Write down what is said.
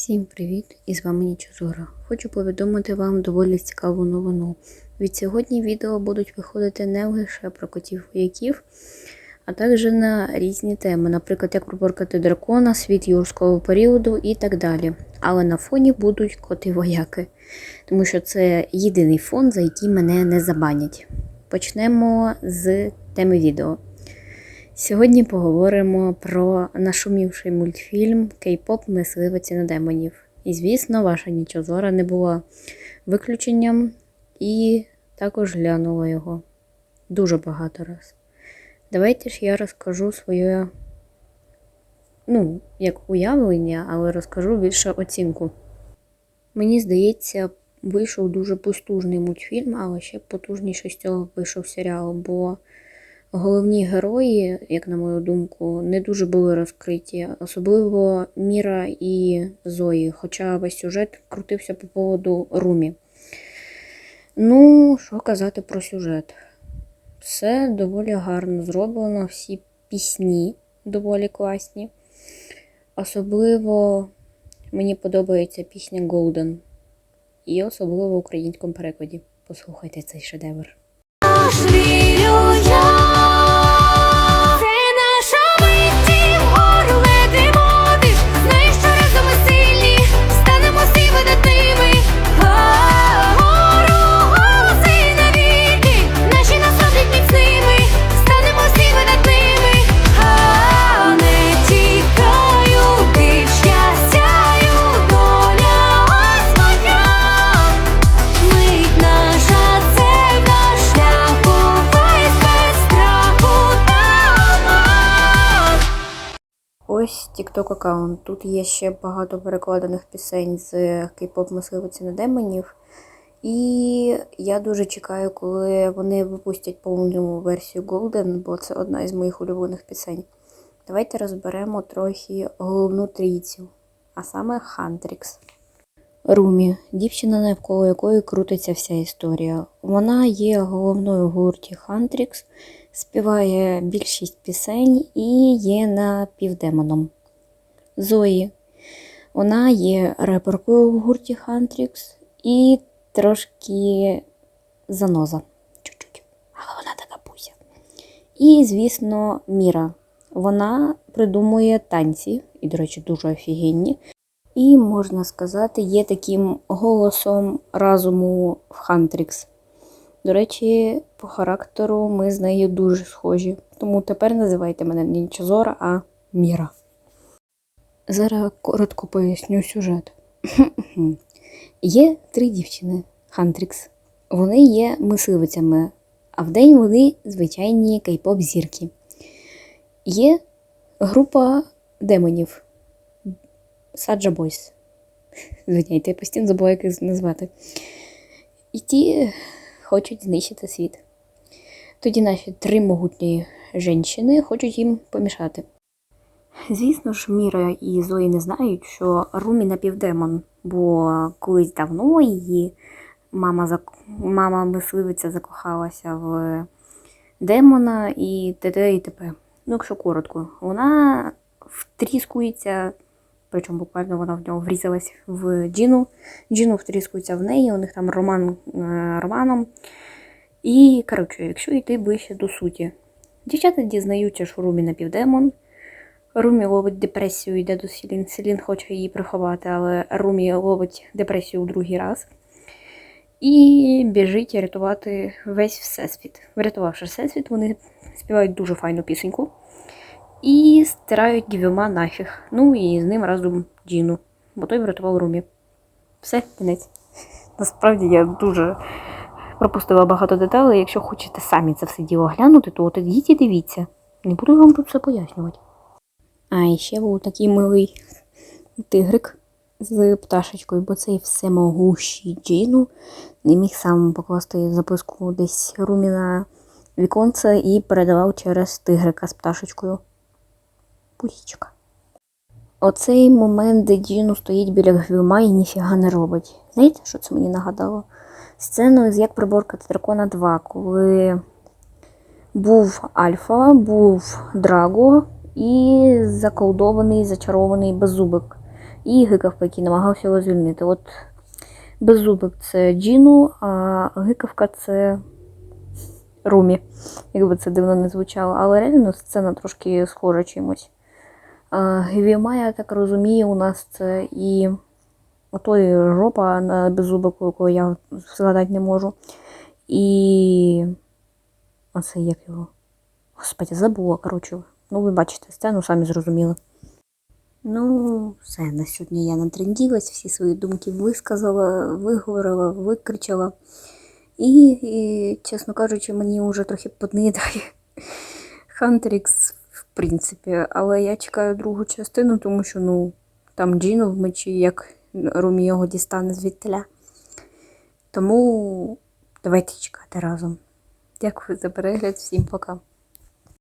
Всім привіт! І з вами Нічозора. Хочу повідомити вам доволі цікаву новину. Від сьогодні відео будуть виходити не лише про котів вояків, а також на різні теми, наприклад, як приборкати дракона, світ юрського періоду і так далі. Але на фоні будуть коти-вояки, тому що це єдиний фон, за який мене не забанять. Почнемо з теми відео. Сьогодні поговоримо про нашумівший мультфільм Кей-поп Мисливиці на демонів. І, звісно, ваша нічозора не була виключенням і також глянула його дуже багато раз. Давайте ж я розкажу своє, ну, як уявлення, але розкажу більше оцінку. Мені здається, вийшов дуже потужний мультфільм, але ще потужніше з цього вийшов серіал, бо головні герої, як на мою думку, не дуже були розкриті, особливо Міра і Зої, хоча весь сюжет крутився по поводу Румі. Ну, що казати про сюжет? Все доволі гарно зроблено, всі пісні доволі класні. Особливо мені подобається пісня Golden. І особливо в українському перекладі. Послухайте цей шедевр. TikTok аккаунт. Тут є ще багато перекладених пісень з кей-поп мисливиці на демонів. І я дуже чекаю, коли вони випустять повну версію Golden, бо це одна із моїх улюблених пісень. Давайте розберемо трохи головну трійцю, а саме Хантрікс. Румі, дівчина, навколо якої крутиться вся історія. Вона є головною в гурті Хантрікс, співає більшість пісень і є напівдемоном. Зої. Вона є реперкою в гурті Хантрікс і трошки заноза. Чуть-чуть. Але вона така пуся. І, звісно, Міра. Вона придумує танці, і, до речі, дуже офігенні. І, можна сказати, є таким голосом разуму в Хантрікс. До речі, по характеру ми з нею дуже схожі. Тому тепер називайте мене не Нічозора, а Міра. Зараз коротко поясню сюжет. є три дівчини Хантрікс. Вони є мисливицями, а вдень вони звичайні кей-поп зірки. Є група демонів Саджа Бойс. Звиняйте, я постійно забула, як їх назвати. І ті хочуть знищити світ. Тоді наші три могутні жінки хочуть їм помішати. Звісно ж, Міра і Зої не знають, що Румі напівдемон, бо колись давно її мама, зак... мама мисливиця закохалася в демона і т.д. і т.п. Ну, якщо коротко, вона втріскується, причому буквально вона в нього врізалась в Джіну. Джіну втріскується в неї, у них там роман е, романом. І, коротше, якщо йти ближче до суті, дівчата дізнаються, що Румі напівдемон. Румі ловить депресію, йде до Селін. Селін хоче її приховати, але Румі ловить депресію у другий раз. І біжить рятувати весь всесвіт. Врятувавши всесвіт, вони співають дуже файну пісеньку і стирають Гівюма нафіг. Ну і з ним разом Джіну, бо той врятував Румі. Все, кінець. Насправді я дуже пропустила багато деталей. Якщо хочете самі це все діло глянути, то от ідіть і дивіться. Не буду вам тут все пояснювати. А і ще був такий милий тигрик з пташечкою, бо цей всемогущий Джіну не міг сам покласти записку десь румі на віконце і передавав через тигрика з пташечкою. Пусічка. Оцей момент, де Джіну стоїть біля гвюма і ніфіга не робить. Знаєте, що це мені нагадало? Сцену з як приборкати дракона 2, коли був Альфа, був Драго і заколдований, зачарований беззубик. і гикавка, який намагався його звільнити. От беззубик це Джіну, а гикавка це Румі, якби це дивно не звучало. Але реально сцена трошки схожа чимось. А, я так розумію, у нас це і отой жопа на беззубику, якого я згадати не можу. І. Оце як його. Господи, забула, коротше. Ну, ви бачите сцену, самі зрозуміли. Ну, все, на сьогодні я натренділась, всі свої думки висказала, виговорила, викричала. І, і чесно кажучи, мені вже трохи поднидає Хантерікс, в принципі. Але я чекаю другу частину, тому що, ну, там Джіно в мечі, як Румі його дістане звідтиля. Тому давайте чекати разом. Дякую за перегляд, всім пока.